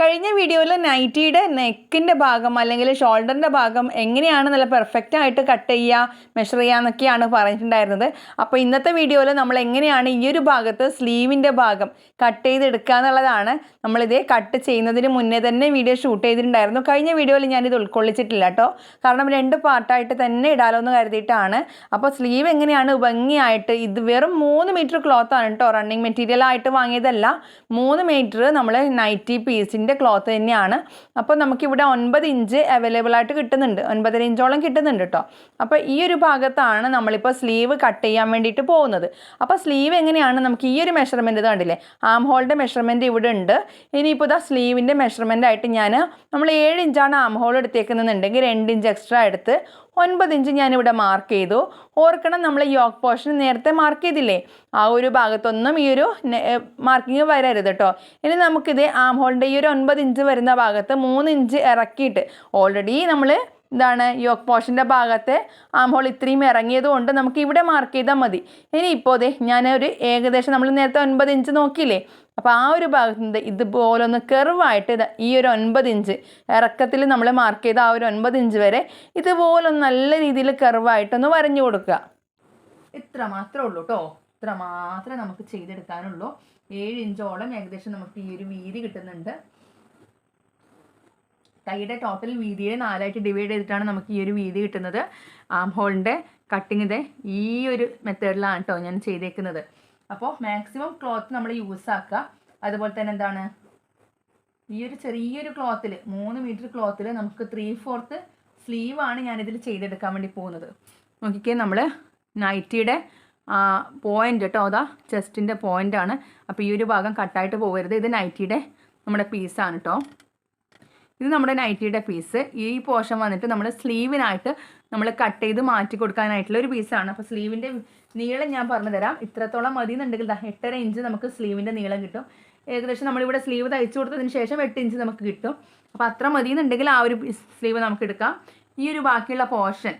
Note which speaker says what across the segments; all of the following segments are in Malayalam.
Speaker 1: കഴിഞ്ഞ വീഡിയോയിൽ നൈറ്റിയുടെ നെക്കിന്റെ ഭാഗം അല്ലെങ്കിൽ ഷോൾഡറിന്റെ ഭാഗം എങ്ങനെയാണ് നല്ല പെർഫെക്റ്റ് ആയിട്ട് കട്ട് ചെയ്യുക മെഷർ ചെയ്യുക എന്നൊക്കെയാണ് പറഞ്ഞിട്ടുണ്ടായിരുന്നത്. അപ്പോൾ ഇന്നത്തെ വീഡിയോയിൽ നമ്മൾ എങ്ങനെയാണ് ഈ ഒരു ഭാഗത്ത് സ്ലീവിന്റെ ഭാഗം കട്ട് ചെയ്തെടുക്കുക എന്നുള്ളതാണ്. നമ്മളിതേ കട്ട് ചെയ്യുന്നതിന് മുന്നേ തന്നെ വീഡിയോ ഷൂട്ട് ചെയ്തിട്ടുണ്ടായിരുന്നു. കഴിഞ്ഞ വീഡിയോയിൽ ഞാനിത് ഉൾക്കൊള്ളിച്ചിട്ടില്ല കേട്ടോ. കാരണം രണ്ട് പാർട്ടായിട്ട് തന്നെ ഇടാലോ എന്ന് കരുതിയിട്ടാണ്. അപ്പോൾ സ്ലീവ് എങ്ങനെയാണ് ഭംഗിയായിട്ട് ഇത് വെറും മൂന്ന് മീറ്റർ ക്ലോത്ത് ആണ് കേട്ടോ. റണ്ണിങ് മെറ്റീരിയൽ ആയിട്ട് വാങ്ങിയതല്ല. മൂന്ന് മീറ്റർ നമ്മൾ നൈറ്റി പീസിന്റെ ക്ലോത്ത് തന്നെയാണ്. അപ്പോൾ നമുക്കിവിടെ ഒൻപത് ഇഞ്ച് അവൈലബിൾ ആയിട്ട് കിട്ടുന്നുണ്ട്. ഒൻപതര ഇഞ്ചോളം കിട്ടുന്നുണ്ട് കേട്ടോ അപ്പോൾ ഈ ഒരു ഭാഗത്താണ് നമ്മളിപ്പോൾ സ്ലീവ് കട്ട് ചെയ്യാൻ വേണ്ടിയിട്ട് പോകുന്നത്. അപ്പോൾ സ്ലീവ് എങ്ങനെയാണ്? നമുക്ക് ഈ ഒരു മെഷർമെന്റ് കണ്ടില്ലേ? ആം ഹോളിന്റെ മെഷർമെന്റ് ഇവിടെ ഉണ്ട്. ഇനിയിപ്പോൾ ഇതാ സ്ലീവിന്റെ മെഷർമെന്റ് ആയിട്ട് ഞാൻ നമ്മൾ ഏഴ് ഇഞ്ചാണ് ആം ഹോൾ എടുത്തേക്കുന്നുണ്ടെങ്കിൽ രണ്ട് ഇഞ്ച് എക്സ്ട്രാ എടുത്ത് ഒൻപത് ഇഞ്ച് ഞാനിവിടെ മാർക്ക് ചെയ്തു. ഓർക്കണം നമ്മൾ യോക്ക് പോർഷൻ നേരത്തെ മാർക്ക് ചെയ്തില്ലേ? ആ ഒരു ഭാഗത്തൊന്നും ഈ ഒരു മാർക്കിങ് വരരുത് കേട്ടോ ഇനി നമുക്കിത് ആം ഹോളിന്റെ ഈ ഒരു ഒൻപത് ഇഞ്ച് വരുന്ന ഭാഗത്ത് മൂന്ന് ഇഞ്ച് ഇറക്കിയിട്ട് ഓൾറെഡി നമ്മൾ എന്താണ് യോക്ക് പോഷന്റെ ഭാഗത്തെ ആം ഹോൾ ഇത്രയും ഇറങ്ങിയത് കൊണ്ട് നമുക്ക് ഇവിടെ മാർക്ക് ചെയ്താൽ മതി. ഇനി ഇപ്പോൾ അതെ ഞാനൊരു ഏകദേശം നമ്മൾ നേരത്തെ ഒൻപത് ഇഞ്ച് നോക്കിയില്ലേ? അപ്പോൾ ആ ഒരു ഭാഗത്ത് ഇതുപോലെ ഒന്ന് കെർവായിട്ട് ഈ ഒരു ഒൻപത് ഇഞ്ച് ഇറക്കത്തിൽ നമ്മൾ മാർക്ക് ചെയ്ത ആ ഒരു ഒൻപത് ഇഞ്ച് വരെ ഇതുപോലെ നല്ല രീതിയിൽ കെർവായിട്ടൊന്ന് വരഞ്ഞു കൊടുക്കുക. ഇത്ര മാത്രമേ ഉള്ളൂ കേട്ടോ ഇത്ര മാത്രമേ നമുക്ക് ചെയ്തെടുക്കാനുള്ളൂ. ഏഴ് ഇഞ്ചോളം ഏകദേശം നമുക്ക് ഈ ഒരു വീതി കിട്ടുന്നുണ്ട്. കൈയുടെ ടോട്ടൽ വീതിയെ നാലായിട്ട് ഡിവൈഡ് ചെയ്തിട്ടാണ് നമുക്ക് ഈ ഒരു വീതി കിട്ടുന്നത്. ആം ഹോളിന്റെ കട്ടിങ് ഈ ഒരു മെത്തേഡിലാണ് കേട്ടോ ഞാൻ ചെയ്തേക്കുന്നത്. അപ്പോൾ മാക്സിമം ക്ലോത്ത് നമ്മൾ യൂസ് ആക്കുക അതുപോലെ തന്നെ എന്താണ്? ഈ ഒരു ചെറിയൊരു ക്ലോത്തിൽ മൂന്ന് മീറ്റർ ക്ലോത്തിൽ നമുക്ക് ത്രീ ഫോർത്ത് സ്ലീവാണ് ഞാനിതിൽ ചെയ്തെടുക്കാൻ വേണ്ടി പോകുന്നത്. നോക്കിക്കേ നമ്മൾ നൈറ്റിയുടെ പോയിന്റ് കേട്ടോ അതാ ചെസ്റ്റിന്റെ പോയിന്റാണ് അപ്പോൾ ഈ ഒരു ഭാഗം കട്ടായിട്ട് പോകരുത്. ഇത് നൈറ്റിയുടെ നമ്മുടെ പീസാണ് കേട്ടോ ഇത് നമ്മുടെ നൈറ്റിയുടെ പീസ് ഈ പോർഷൻ വന്നിട്ട് നമ്മൾ സ്ലീവിനായിട്ട് നമ്മൾ കട്ട് ചെയ്ത് മാറ്റി കൊടുക്കാനായിട്ടുള്ള ഒരു പീസാണ് അപ്പോൾ സ്ലീവിന്റെ നീളം ഞാൻ പറഞ്ഞു തരാം. ഇത്രത്തോളം മതി എന്നുണ്ടെങ്കിൽ എട്ടര ഇഞ്ച് നമുക്ക് സ്ലീവിന്റെ നീളം കിട്ടും. ഏകദേശം നമ്മളിവിടെ സ്ലീവ് തയ്ച്ചു കൊടുത്തതിന് ശേഷം എട്ട് ഇഞ്ച് നമുക്ക് കിട്ടും. അപ്പോൾ അത്ര മതി എന്നുണ്ടെങ്കിൽ ആ ഒരു സ്ലീവ് നമുക്ക് എടുക്കാം. ഈ ഒരു ബാക്കിയുള്ള പോർഷൻ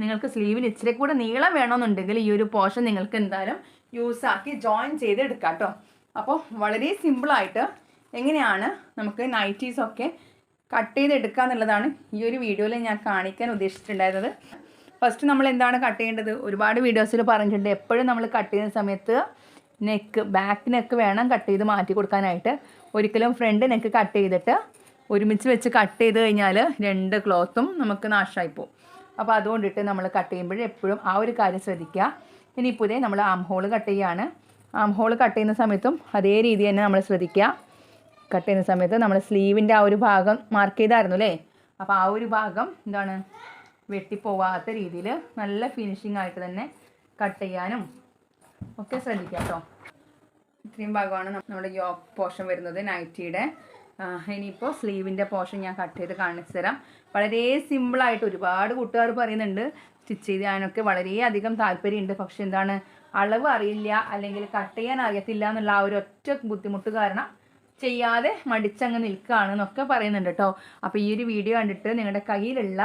Speaker 1: നിങ്ങൾക്ക് സ്ലീവിന് ഇച്ചിരി കൂടെ നീളം വേണമെന്നുണ്ടെങ്കിൽ ഈ ഒരു പോർഷൻ നിങ്ങൾക്ക് എന്തായാലും യൂസാക്കി ജോയിൻ ചെയ്ത് എടുക്കാം കേട്ടോ അപ്പോൾ വളരെ സിമ്പിളായിട്ട് എങ്ങനെയാണ് നമുക്ക് നൈറ്റീസൊക്കെ കട്ട് ചെയ്തെടുക്കുക എന്നുള്ളതാണ് ഈ ഒരു വീഡിയോയിൽ ഞാൻ കാണിക്കാൻ ഉദ്ദേശിച്ചിട്ടുണ്ടായിരുന്നത്. ഫസ്റ്റ് നമ്മൾ എന്താണ് കട്ട് ചെയ്യേണ്ടത്? ഒരുപാട് വീഡിയോസിൽ പറഞ്ഞിട്ടുണ്ട്. എപ്പോഴും നമ്മൾ കട്ട് ചെയ്യുന്ന സമയത്ത് നെക്ക് ബാക്ക് നെക്ക് വേണം കട്ട് ചെയ്ത് മാറ്റി കൊടുക്കാനായിട്ട്. ഒരിക്കലും ഫ്രണ്ട് നെക്ക് കട്ട് ചെയ്തിട്ട് ഒരുമിച്ച് വെച്ച് കട്ട് ചെയ്ത് കഴിഞ്ഞാൽ രണ്ട് ക്ലോത്തും നമുക്ക് നാശമായി പോകും. അപ്പോൾ അതുകൊണ്ടിട്ട് നമ്മൾ കട്ട് ചെയ്യുമ്പോഴും എപ്പോഴും ആ ഒരു കാര്യം ശ്രദ്ധിക്കുക. ഇനി പുതിയ നമ്മൾ ആം ഹോൾ കട്ട് ചെയ്യുകയാണ് ആം ഹോൾ കട്ട് ചെയ്യുന്ന സമയത്തും അതേ രീതി തന്നെ നമ്മൾ ശ്രദ്ധിക്കുക. കട്ട് ചെയ്യുന്ന സമയത്ത് നമ്മൾ സ്ലീവിന്റെ ആ ഒരു ഭാഗം മാർക്ക് ചെയ്തായിരുന്നു അല്ലേ? അപ്പോൾ ആ ഒരു ഭാഗം എന്താണ്? വെട്ടിപ്പോവാത്ത രീതിയിൽ നല്ല ഫിനിഷിംഗ് ആയിട്ട് തന്നെ കട്ട് ചെയ്യാനും ഒക്കെ ശ്രദ്ധിക്കുക കേട്ടോ ഇത്രയും ഭാഗമാണ് നമ്മുടെ യോക്ക് പോർഷൻ വരുന്നത് നൈറ്റിയുടെ ഇനിയിപ്പോൾ സ്ലീവിന്റെ പോർഷൻ ഞാൻ കട്ട് ചെയ്ത് കാണിച്ചു തരാം. വളരെ സിമ്പിളായിട്ട് ഒരുപാട് കൂട്ടുകാർ പറയുന്നുണ്ട്. സ്റ്റിച്ച് ചെയ്യാനൊക്കെ വളരെയധികം താല്പര്യമുണ്ട്. പക്ഷെ എന്താണ്? അളവ് അറിയില്ല അല്ലെങ്കിൽ കട്ട് ചെയ്യാൻ അറിയത്തില്ല എന്നുള്ള ആ ഒരു ഒറ്റ ബുദ്ധിമുട്ട് കാരണം ചെയ്യാതെ മടിച്ചങ്ങ് നിൽക്കുകയാണ് എന്നൊക്കെ പറയുന്നുണ്ട് കേട്ടോ. അപ്പോൾ ഈ ഒരു വീഡിയോ കണ്ടിട്ട് നിങ്ങളുടെ കയ്യിലുള്ള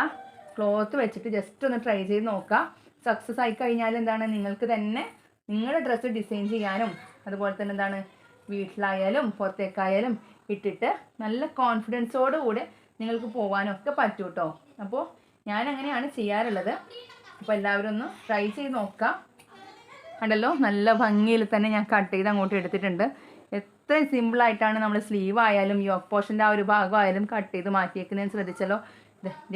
Speaker 1: ക്ലോത്ത് വെച്ചിട്ട് ജസ്റ്റ് ഒന്ന് ട്രൈ ചെയ്ത് നോക്കുക. സക്സസ് ആയി കഴിഞ്ഞാൽ എന്താണ്? നിങ്ങൾക്ക് തന്നെ നിങ്ങളുടെ ഡ്രസ്സ് ഡിസൈൻ ചെയ്യാനും അതുപോലെ തന്നെ എന്താണ്? വീട്ടിലായാലും പുറത്തേക്കായാലും ഇട്ടിട്ട് നല്ല കോൺഫിഡൻസോട് കൂടെ നിങ്ങൾക്ക് പോകാനൊക്കെ പറ്റും കേട്ടോ. അപ്പോൾ ഞാൻ അങ്ങനെയാണ് ചെയ്യാറുള്ളത്. അപ്പോൾ എല്ലാവരും ഒന്ന് ട്രൈ ചെയ്ത് നോക്കാം കണ്ടല്ലോ? നല്ല ഭംഗിയിൽ തന്നെ ഞാൻ കട്ട് ചെയ്ത് അങ്ങോട്ട് എടുത്തിട്ടുണ്ട്. എത്ര സിമ്പിളായിട്ടാണ് നമ്മൾ സ്ലീവ് ആയാലും യോക്ക് പോർഷന്റെ ആ ഒരു ഭാഗമായാലും കട്ട് ചെയ്ത് മാറ്റിയേക്കുന്നതെന്ന് ശ്രദ്ധിച്ചല്ലോ.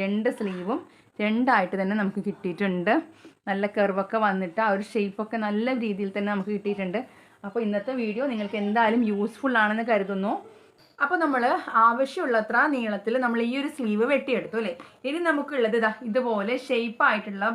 Speaker 1: രണ്ട് സ്ലീവും രണ്ടായിട്ട് തന്നെ നമുക്ക് കിട്ടിയിട്ടുണ്ട്. നല്ല കർവൊക്കെ വന്നിട്ട് ആ ഒരു ഷേപ്പൊക്കെ നല്ല രീതിയിൽ തന്നെ നമുക്ക് കിട്ടിയിട്ടുണ്ട്. അപ്പോൾ ഇന്നത്തെ വീഡിയോ നിങ്ങൾക്ക് എന്തായാലും യൂസ്ഫുൾ ആണെന്ന് കരുതുന്നു. അപ്പോൾ നമ്മൾ ആവശ്യമുള്ളത്ര നീളത്തിൽ നമ്മൾ ഈ ഒരു സ്ലീവ് വെട്ടിയെടുത്തു അല്ലേ? ഇനി നമുക്കുള്ളത് ഇതാ ഇതുപോലെ ഷേപ്പ് ആയിട്ടുള്ള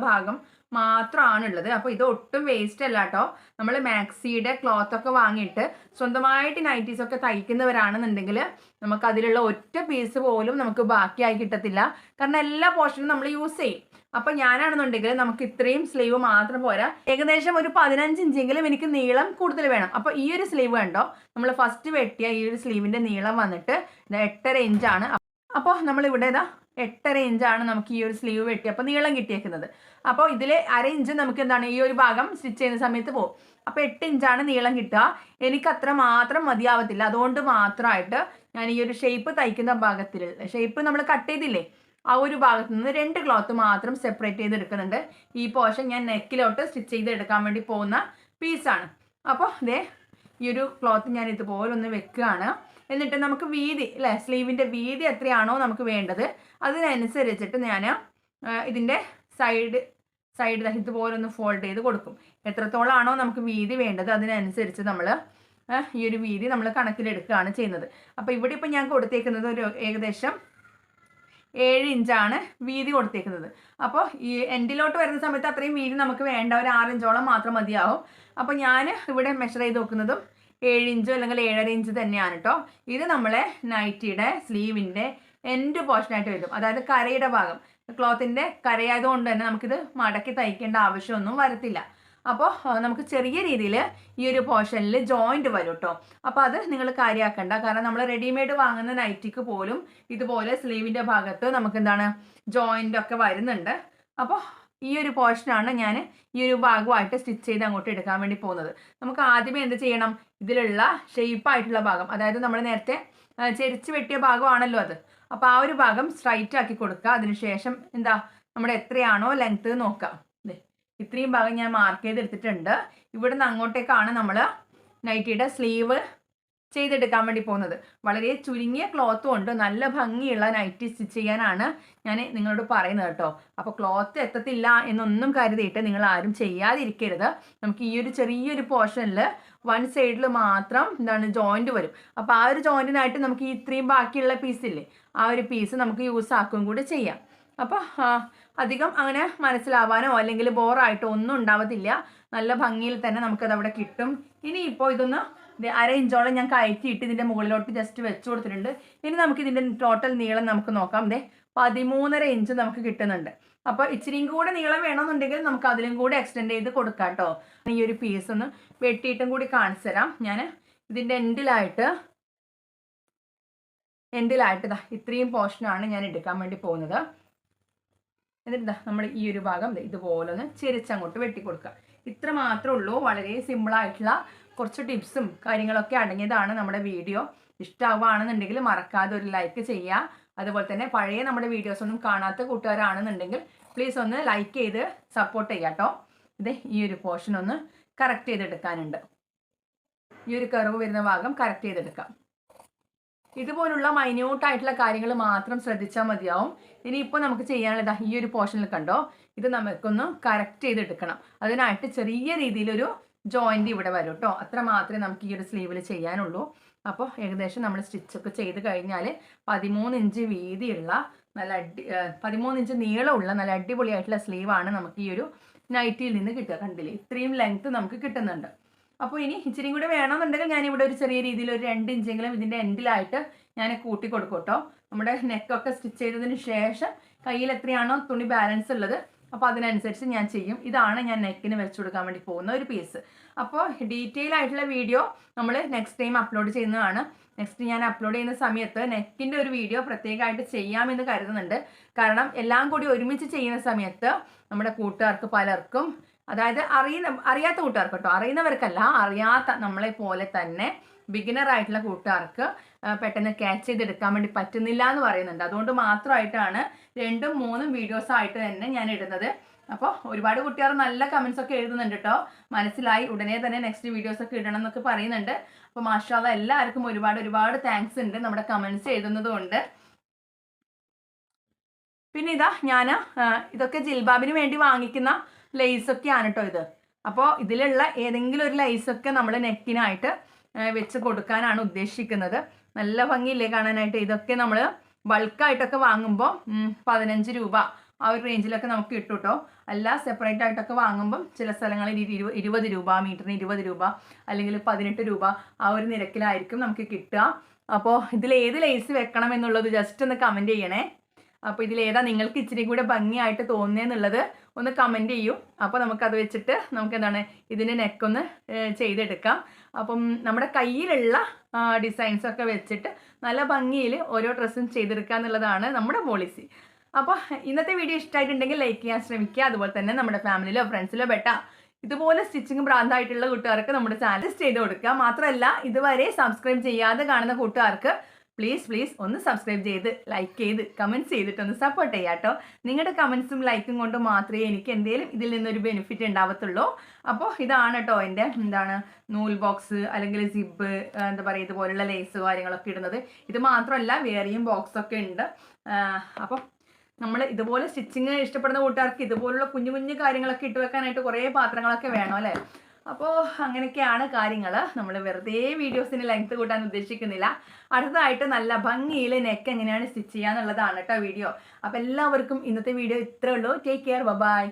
Speaker 1: ഭാഗം മാത്രമാണുള്ളത് അപ്പോൾ ഇത് ഒട്ടും വേസ്റ്റ് അല്ല കേട്ടോ നമ്മൾ മാക്സിയുടെ ക്ലോത്ത് ഒക്കെ വാങ്ങിയിട്ട് സ്വന്തമായിട്ട് നൈറ്റീസ് ഒക്കെ തയ്ക്കുന്നവരാണെന്നുണ്ടെങ്കിൽ നമുക്ക് അതിലുള്ള ഒറ്റ പീസ് പോലും നമുക്ക് ബാക്കിയായി കിട്ടത്തില്ല. കാരണം എല്ലാ പോർഷനും നമ്മൾ യൂസ് ചെയ്യും. അപ്പൊ ഞാനാണെന്നുണ്ടെങ്കിൽ നമുക്ക് ഇത്രയും സ്ലീവ് മാത്രം പോരാ. ഏകദേശം ഒരു പതിനഞ്ച് ഇഞ്ചെങ്കിലും എനിക്ക് നീളം കൂടുതൽ വേണം. അപ്പൊ ഈ ഒരു സ്ലീവ് കണ്ടോ? നമ്മൾ ഫസ്റ്റ് വെട്ടിയ ഈ ഒരു സ്ലീവിന്റെ നീളം വന്നിട്ട് എട്ടര ഇഞ്ചാണ്. അപ്പോൾ നമ്മൾ ഇവിടെ ഇതാ എട്ടര ഇഞ്ചാണ് നമുക്ക് ഈ ഒരു സ്ലീവ് വെട്ടി അപ്പോൾ നീളം കിട്ടിയേക്കുന്നത്. അപ്പോൾ ഇതിൽ അര ഇഞ്ച് നമുക്ക് എന്താണ് ഈ ഒരു ഭാഗം സ്റ്റിച്ച് ചെയ്യുന്ന സമയത്ത് പോകും അപ്പോൾ എട്ട് ഇഞ്ചാണ് നീളം കിട്ടുക. എനിക്ക് അത്ര മാത്രം മതിയാവത്തില്ല. അതുകൊണ്ട് മാത്രമായിട്ട് ഞാൻ ഈ ഒരു ഷേപ്പ് തയ്ക്കുന്ന ഭാഗത്തിൽ ഷേപ്പ് നമ്മൾ കട്ട് ചെയ്തില്ലേ ആ ഒരു ഭാഗത്ത് നിന്ന് രണ്ട് ക്ലോത്ത് മാത്രം സെപ്പറേറ്റ് ചെയ്തെടുക്കുന്നുണ്ട്. ഈ പോർഷൻ ഞാൻ നെക്കിലോട്ട് സ്റ്റിച്ച് ചെയ്തെടുക്കാൻ വേണ്ടി പോകുന്ന പീസാണ് അപ്പോൾ ഇതേ ഈ ഒരു ക്ലോത്ത് ഞാൻ ഇതുപോലെ ഒന്ന് വെക്കുകയാണ്. എന്നിട്ട് നമുക്ക് വീതി അല്ലേ സ്ലീവിന്റെ വീതി എത്രയാണോ നമുക്ക് വേണ്ടത് അതിനനുസരിച്ചിട്ട് ഞാൻ ഇതിന്റെ സൈഡ് സൈഡ് ഇതുപോലെ ഒന്ന് ഫോൾഡ് ചെയ്ത് കൊടുക്കും. എത്രത്തോളമാണോ നമുക്ക് വീതി വേണ്ടത് അതിനനുസരിച്ച് നമ്മൾ ഈ ഒരു വീതി നമ്മൾ കണക്കിലെടുക്കുകയാണ് ചെയ്യുന്നത്. അപ്പോൾ ഇവിടെ ഇപ്പോൾ ഞാൻ കൊടുത്തേക്കുന്നത് ഒരു ഏകദേശം ഏഴ് ഇഞ്ചാണ് വീതി കൊടുത്തേക്കുന്നത്. അപ്പോൾ ഈ എൻഡിലോട്ട് വരുന്ന സമയത്ത് അത്രയും വീതി നമുക്ക് വേണ്ട. ഒരു ആറ് ഇഞ്ചോളം മാത്രം മതിയാവും. അപ്പോൾ ഞാൻ ഇവിടെ മെഷർ ചെയ്ത് നോക്കുന്നതും ഏഴ് ഇഞ്ചോ അല്ലെങ്കിൽ ഏഴര ഇഞ്ച് തന്നെയാണ് കേട്ടോ ഇത് നമ്മളെ നൈറ്റിയുടെ സ്ലീവിന്റെ എൻഡ് പോർഷനായിട്ട് വരും. അതായത് കരയുടെ ഭാഗം. ക്ലോത്തിന്റെ കരയായതുകൊണ്ട് തന്നെ നമുക്കിത് മടക്കി തയ്ക്കേണ്ട ആവശ്യമൊന്നും വരത്തില്ല. അപ്പോൾ നമുക്ക് ചെറിയ രീതിയിൽ ഈ ഒരു പോർഷനിൽ ജോയിന്റ് വരും കേട്ടോ അപ്പോൾ അത് നിങ്ങൾ കാര്യമാക്കണ്ട കാരണം നമ്മൾ റെഡിമെയ്ഡ് വാങ്ങുന്ന നൈറ്റിക്ക് പോലും ഇതുപോലെ സ്ലീവിന്റെ ഭാഗത്ത് നമുക്ക് എന്താണ് ജോയിന്റ് ഒക്കെ വരുന്നുണ്ട്. അപ്പോൾ ഈ ഒരു പോർഷനാണ് ഞാൻ ഈ ഒരു ഭാഗമായിട്ട് സ്റ്റിച്ച് ചെയ്ത് അങ്ങോട്ട് എടുക്കാൻ വേണ്ടി പോകുന്നത്. നമുക്ക് ആദ്യമേ എന്ത് ചെയ്യണം? ഇതിലുള്ള ഷെയ്പ്പായിട്ടുള്ള ഭാഗം. അതായത് നമ്മൾ നേരത്തെ ചെരിച്ച് വെട്ടിയ ഭാഗമാണല്ലോ അത്. അപ്പോൾ ആ ഒരു ഭാഗം സ്ട്രൈറ്റ് ആക്കി കൊടുക്കുക. അതിനുശേഷം എന്താ നമ്മുടെ എത്രയാണോ ലെങ്ത്ത് നോക്കാം ഇത്രയും ഭാഗം ഞാൻ മാർക്ക് ചെയ്തെടുത്തിട്ടുണ്ട്. ഇവിടുന്ന് അങ്ങോട്ടേക്കാണ് നമ്മൾ നൈറ്റിയുടെ സ്ലീവ് ചെയ്തെടുക്കാൻ വേണ്ടി പോകുന്നത്. വളരെ ചുരുങ്ങിയ ക്ലോത്ത് കൊണ്ട് നല്ല ഭംഗിയുള്ള നൈറ്റി സ്റ്റിച്ച് ചെയ്യാനാണ് ഞാൻ നിങ്ങളോട് പറയുന്നത് കേട്ടോ. അപ്പോൾ ക്ലോത്ത് എത്തത്തില്ല എന്നൊന്നും കരുതിയിട്ട് നിങ്ങൾ ആരും ചെയ്യാതിരിക്കരുത്. നമുക്ക് ഈ ഒരു ചെറിയൊരു പോർഷനിൽ വൺ സൈഡിൽ മാത്രം എന്താണ് ജോയിന്റ് വരും. അപ്പോൾ ആ ഒരു ജോയിന്റിനായിട്ട് നമുക്ക് ഈ ഇത്രയും ബാക്കിയുള്ള പീസില്ലേ ആ ഒരു പീസ് നമുക്ക് യൂസ് ആക്കുകയും കൂടി ചെയ്യാം. അപ്പോൾ അധികം അങ്ങനെ മനസ്സിലാവാനോ അല്ലെങ്കിൽ ബോറായിട്ടോ ഒന്നും ഉണ്ടാവത്തില്ല. നല്ല ഭംഗിയിൽ തന്നെ നമുക്കത് അവിടെ കിട്ടും. ഇനി ഇപ്പോൾ ഇതൊന്ന് അര ഇഞ്ചോളം ഞാൻ കയറ്റിയിട്ട് ഇതിന്റെ മുകളിലോട്ട് ജസ്റ്റ് വെച്ച് കൊടുത്തിട്ടുണ്ട്. ഇനി നമുക്ക് ഇതിന്റെ ടോട്ടൽ നീളം നമുക്ക് നോക്കാം. ദേ പതിമൂന്നര ഇഞ്ച് നമുക്ക് കിട്ടുന്നുണ്ട്. അപ്പോൾ ഇച്ചിരിയും കൂടെ നീളം വേണമെന്നുണ്ടെങ്കിൽ നമുക്ക് അതിലും കൂടെ എക്സ്റ്റെൻഡ് ചെയ്ത് കൊടുക്കാം കേട്ടോ ഈ ഒരു പീസ് ഒന്ന് വെട്ടിയിട്ടും കൂടി കാണിച്ചു തരാം. ഞാൻ ഇതിന്റെ എൻഡിലായിട്ട് എൻഡിലായിട്ട് ഇതാ ഇത്രയും പോർഷനാണ് ഞാൻ എടുക്കാൻ വേണ്ടി പോകുന്നത്. എന്നിട്ട് നമ്മൾ ഈ ഒരു ഭാഗം ഇതുപോലെ ഒന്ന് ചെരിച്ചങ്ങോട്ട് വെട്ടിക്കൊടുക്കുക. ഇത്ര മാത്രമേ ഉള്ളൂ. വളരെ സിമ്പിളായിട്ടുള്ള കുറച്ച് ടിപ്സും കാര്യങ്ങളൊക്കെ അടങ്ങിയതാണ് നമ്മുടെ വീഡിയോ. ഇഷ്ടമാവുകയാണെന്നുണ്ടെങ്കിൽ മറക്കാതെ ഒരു ലൈക്ക് ചെയ്യുക. അതുപോലെ തന്നെ പഴയ നമ്മുടെ വീഡിയോസ് ഒന്നും കാണാത്ത കൂട്ടുകാരാണെന്നുണ്ടെങ്കിൽ പ്ലീസ് ഒന്ന് ലൈക്ക് ചെയ്ത് സപ്പോർട്ട് ചെയ്യാം കേട്ടോ. ഇത് ഈ ഒരു പോർഷൻ ഒന്ന് കറക്റ്റ് ചെയ്തെടുക്കാനുണ്ട്. ഈ ഒരു കർവ് വരുന്ന ഭാഗം കറക്റ്റ് ചെയ്തെടുക്കാം. ഇതുപോലുള്ള മൈന്യൂട്ടായിട്ടുള്ള കാര്യങ്ങൾ മാത്രം ശ്രദ്ധിച്ചാൽ മതിയാവും. ഇനിയിപ്പോൾ നമുക്ക് ചെയ്യാനുള്ളത് ഈ ഒരു പോർഷനിൽ കണ്ടോ? ഇത് നമുക്കൊന്ന് കറക്റ്റ് ചെയ്തെടുക്കണം. അതിനായിട്ട് ചെറിയ രീതിയിലൊരു ജോയിന്റ് ഇവിടെ വരും കേട്ടോ അത്ര മാത്രമേ നമുക്ക് ഈ ഒരു സ്ലീവിൽ ചെയ്യാനുള്ളൂ. അപ്പോൾ ഏകദേശം നമ്മൾ സ്റ്റിച്ചൊക്കെ ചെയ്ത് കഴിഞ്ഞാൽ പതിമൂന്ന് ഇഞ്ച് വീതിയുള്ള നല്ല അടി പതിമൂന്ന് ഇഞ്ച് നീളമുള്ള നല്ല അടിപൊളിയായിട്ടുള്ള സ്ലീവാണ് നമുക്ക് ഈ ഒരു നൈറ്റിയിൽ നിന്ന് കിട്ടുക കണ്ടില്ലേ? ഇത്രയും ലെങ്ത്ത് നമുക്ക് കിട്ടുന്നുണ്ട്. അപ്പോൾ ഇനി ഇച്ചിരി കൂടെ വേണമെന്നുണ്ടെങ്കിൽ ഞാനിവിടെ ഒരു ചെറിയ രീതിയിൽ ഒരു രണ്ട് ഇഞ്ചെങ്കിലും ഇതിന്റെ എൻഡിലായിട്ട് ഞാൻ കൂട്ടി കൊടുക്കും കേട്ടോ നമ്മുടെ നെക്കൊക്കെ സ്റ്റിച്ച് ചെയ്തതിന് ശേഷം കയ്യിൽ എത്രയാണോ തുണി ബാലൻസ് ഉള്ളത് അപ്പോൾ അതിനനുസരിച്ച് ഞാൻ ചെയ്യും. ഇതാണ് ഞാൻ നെക്കിന് വെച്ച് കൊടുക്കാൻ വേണ്ടി പോകുന്ന ഒരു പീസ് അപ്പോൾ ഡീറ്റെയിൽ ആയിട്ടുള്ള വീഡിയോ നമ്മൾ നെക്സ്റ്റ് ടൈം അപ്ലോഡ് ചെയ്യുന്നതാണ്. നെക്സ്റ്റ് ഞാൻ അപ്ലോഡ് ചെയ്യുന്ന സമയത്ത് നെക്കിന്റെ ഒരു വീഡിയോ പ്രത്യേകമായിട്ട് ചെയ്യാമെന്ന് കരുതുന്നുണ്ട്. കാരണം എല്ലാം കൂടി ഒരുമിച്ച് ചെയ്യുന്ന സമയത്ത് നമ്മുടെ കൂട്ടുകാർക്ക് പലർക്കും അതായത് അറിയുന്ന അറിയാത്ത കൂട്ടുകാർക്ക് കേട്ടോ അറിയുന്നവർക്കല്ല അറിയാത്ത നമ്മളെ പോലെ തന്നെ ബിഗിനർ ആയിട്ടുള്ള കൂട്ടുകാർക്ക് പെട്ടെന്ന് ക്യാച്ച് ചെയ്തെടുക്കാൻ വേണ്ടി പറ്റുന്നില്ല എന്ന് പറയുന്നുണ്ട്. അതുകൊണ്ട് മാത്രമായിട്ടാണ് രണ്ടും മൂന്നും വീഡിയോസ് ആയിട്ട് തന്നെ ഞാൻ ഇടുന്നത്. അപ്പോൾ ഒരുപാട് കുട്ടികൾ നല്ല കമൻസ് ഒക്കെ എഴുതുന്നുണ്ട് കേട്ടോ മനസ്സിലായി. ഉടനെ തന്നെ നെക്സ്റ്റ് വീഡിയോസ് ഒക്കെ ഇടണം എന്നൊക്കെ പറയുന്നുണ്ട്. അപ്പോൾ മാഷാല്ല എല്ലാവർക്കും ഒരുപാട് ഒരുപാട് താങ്ക്സ് ഉണ്ട് നമ്മുടെ കമൻസ് എഴുതുന്നത് കൊണ്ട്. പിന്നെ ഇതാ ഞാൻ ഇതൊക്കെ ജിൽബാബിന് വേണ്ടി വാങ്ങിക്കുന്ന ലെയ്സൊക്കെയാണ് കേട്ടോ ഇത്. അപ്പോൾ ഇതിലുള്ള ഏതെങ്കിലും ഒരു ലൈസൊക്കെ നമ്മൾ നെക്കിനായിട്ട് വെച്ച് കൊടുക്കാനാണ് ഉദ്ദേശിക്കുന്നത്. നല്ല ഭംഗിയില്ലേ കാണാനായിട്ട്? ഇതൊക്കെ നമ്മൾ ബൾക്കായിട്ടൊക്കെ വാങ്ങുമ്പോൾ പതിനഞ്ച് രൂപ ആ ഒരു റേഞ്ചിലൊക്കെ നമുക്ക് കിട്ടും കേട്ടോ അല്ല സെപ്പറേറ്റ് ആയിട്ടൊക്കെ വാങ്ങുമ്പം ചില സ്ഥലങ്ങളിൽ ഇരുപത് രൂപ മീറ്ററിന് ഇരുപത് രൂപ അല്ലെങ്കിൽ പതിനെട്ട് രൂപ ആ ഒരു നിരക്കിലായിരിക്കും നമുക്ക് കിട്ടുക. അപ്പോൾ ഇതിൽ ഏത് ലേസ് വെക്കണം എന്നുള്ളത് ജസ്റ്റ് ഒന്ന് കമന്റ് ചെയ്യണേ. അപ്പോൾ ഇതിലേതാ നിങ്ങൾക്ക് ഇച്ചിരി കൂടെ ഭംഗിയായിട്ട് തോന്നുന്നതെന്നുള്ളത് ഒന്ന് കമന്റ് ചെയ്യൂ. അപ്പോൾ നമുക്കത് വെച്ചിട്ട് നമുക്ക് എന്താണ് ഇതിന്റെ നെക്കൊന്ന് ചെയ്തെടുക്കാം. അപ്പം നമ്മുടെ കയ്യിലുള്ള ഡിസൈൻസൊക്കെ വെച്ചിട്ട് നല്ല ഭംഗിയിൽ ഓരോ ഡ്രസ്സും ചെയ്തെടുക്കുക എന്നുള്ളതാണ് നമ്മുടെ പോളിസി അപ്പോൾ ഇന്നത്തെ വീഡിയോ ഇഷ്ടമായിട്ടുണ്ടെങ്കിൽ ലൈക്ക് ചെയ്യാൻ ശ്രമിക്കുക. അതുപോലെ തന്നെ നമ്മുടെ ഫാമിലിയിലോ ഫ്രണ്ട്സിലോ പെട്ട ഇതുപോലെ സ്റ്റിച്ചിങ് ഭ്രാന്തായിട്ടുള്ള കൂട്ടുകാർക്ക് നമ്മുടെ ചാനൽ ചെയ്ത് കൊടുക്കുക. മാത്രമല്ല ഇതുവരെ സബ്സ്ക്രൈബ് ചെയ്യാതെ കാണുന്ന കൂട്ടുകാർക്ക് പ്ലീസ് പ്ലീസ് ഒന്ന് സബ്സ്ക്രൈബ് ചെയ്ത് ലൈക്ക് ചെയ്ത് കമന്റ്സ് ചെയ്തിട്ട് ഒന്ന് സപ്പോർട്ട് ചെയ്യാം കേട്ടോ. നിങ്ങളുടെ കമൻസും ലൈക്കും കൊണ്ട് മാത്രമേ എനിക്ക് എന്തെങ്കിലും ഇതിൽ നിന്നൊരു ബെനിഫിറ്റ് ഉണ്ടാവത്തുള്ളൂ അപ്പോൾ ഇതാണ് കേട്ടോ എന്റെ എന്താണ് നൂൽ ബോക്സ് അല്ലെങ്കിൽ സിബ് എന്താ പറയുക ഇതുപോലുള്ള ലേസ് കാര്യങ്ങളൊക്കെ ഇടുന്നത്. ഇത് മാത്രമല്ല വേറെയും ബോക്സ് ഒക്കെ ഉണ്ട്. അപ്പോൾ നമ്മൾ ഇതുപോലെ സ്റ്റിച്ചിങ് ഇഷ്ടപ്പെടുന്ന കൂട്ടുകാർക്ക് ഇതുപോലുള്ള കുഞ്ഞു കുഞ്ഞു കാര്യങ്ങളൊക്കെ ഇട്ട് വെക്കാനായിട്ട് കുറേ പാത്രങ്ങളൊക്കെ വേണം അല്ലേ? അപ്പോൾ അങ്ങനെയൊക്കെയാണ് കാര്യങ്ങൾ നമ്മൾ വെറുതെ വീഡിയോസിന് ലെങ്ത് കൂട്ടാൻ ഉദ്ദേശിക്കുന്നില്ല. അടുത്തതായിട്ട് നല്ല ഭംഗിയിൽ നെക്ക് എങ്ങനെയാണ് സ്റ്റിച്ച് ചെയ്യുക എന്നുള്ളതാണ് കേട്ടോ വീഡിയോ. അപ്പോൾ എല്ലാവർക്കും ഇന്നത്തെ വീഡിയോ ഇത്രേ ഉള്ളൂ. Take care bye